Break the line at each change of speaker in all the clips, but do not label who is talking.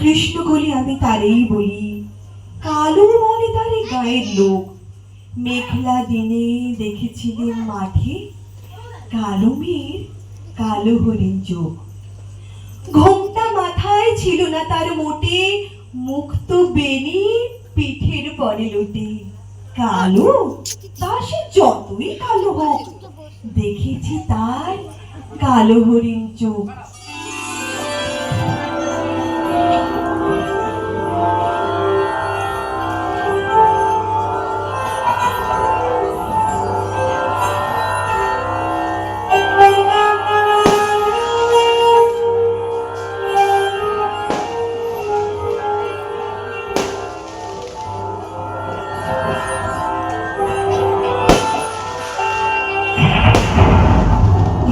কৃষ্ণ বলি আমি তারেই বলি। কালো বলে তারে গায়ের লোক। মেঘলা দিনে দেখেছিলেন মাঠে কালো মেয়ের কালো হরিণ চোখ। ঘোমটা মাথায় ছিল না তার মোটে, মুক্ত বেনি পিঠের পরে লোটে। কালো, তা সে যতই কালো হোক, দেখেছি তার কালো হরিণ চোখ।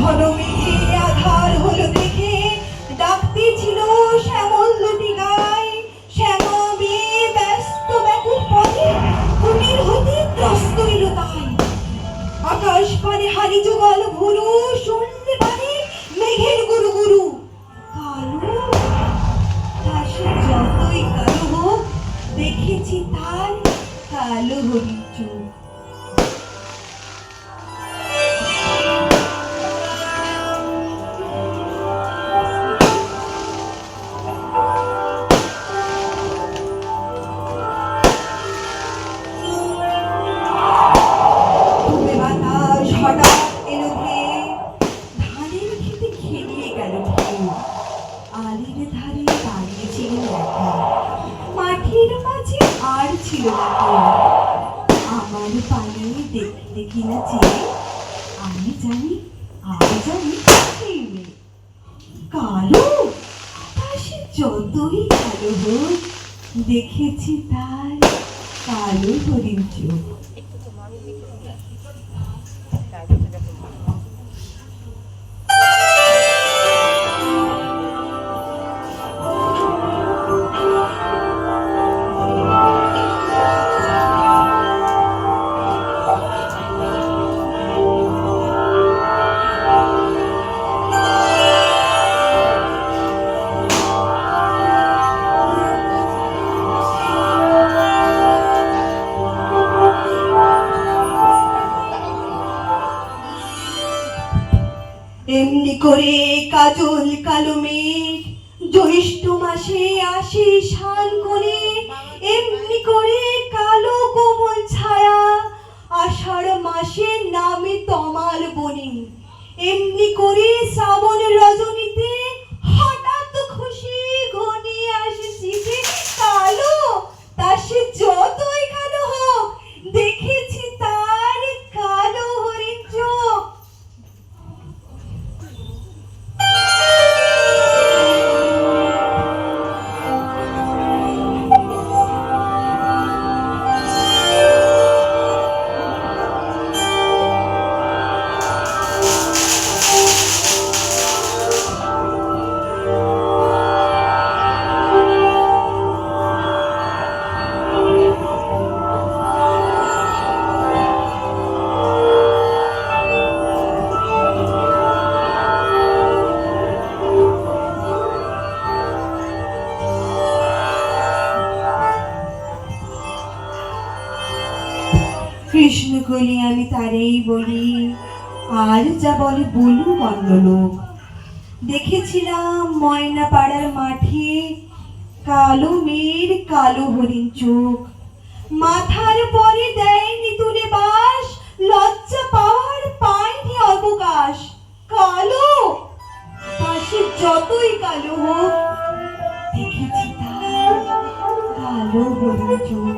ঘন হলো দেখে। ডাকতে ছিল শ্যামল দুটি গায়। ব্যস্ত ব্যাকুল পথে কুটির হতে ত্রস্ত আকাশ পানে হারি যুগল ভুরু আমার পানে দেখতে কিনা চেয়ে আমি জানি আমি জানি। কালো সে যতই কালো হোক, দেখেছি তার কালো হরিণ চোখ। এমনি করে কাজল কালো মেঘ, জ্যৈষ্ঠ মাসে আসে শান করে এমনি করে কালো কোমল ছায়া, আষাঢ় মাসে নামে তমাল বনে। এমনি করে শ্রাবণ রজনীতে খুলি আমি তারেই বলি, আর যা বলে বলু লোক। দেখেছিলাম ময়না পাড়ার মাঠে কালো মেয়ের কালো হরিণ চোখ। মাথার পরে দেয়নি তুলে বাস, লজ্জা পাওয়ার পায়নি অবকাশ। কালো? পাশে যতই কালো হোক, দেখেছি কালো হরিণ চোখ।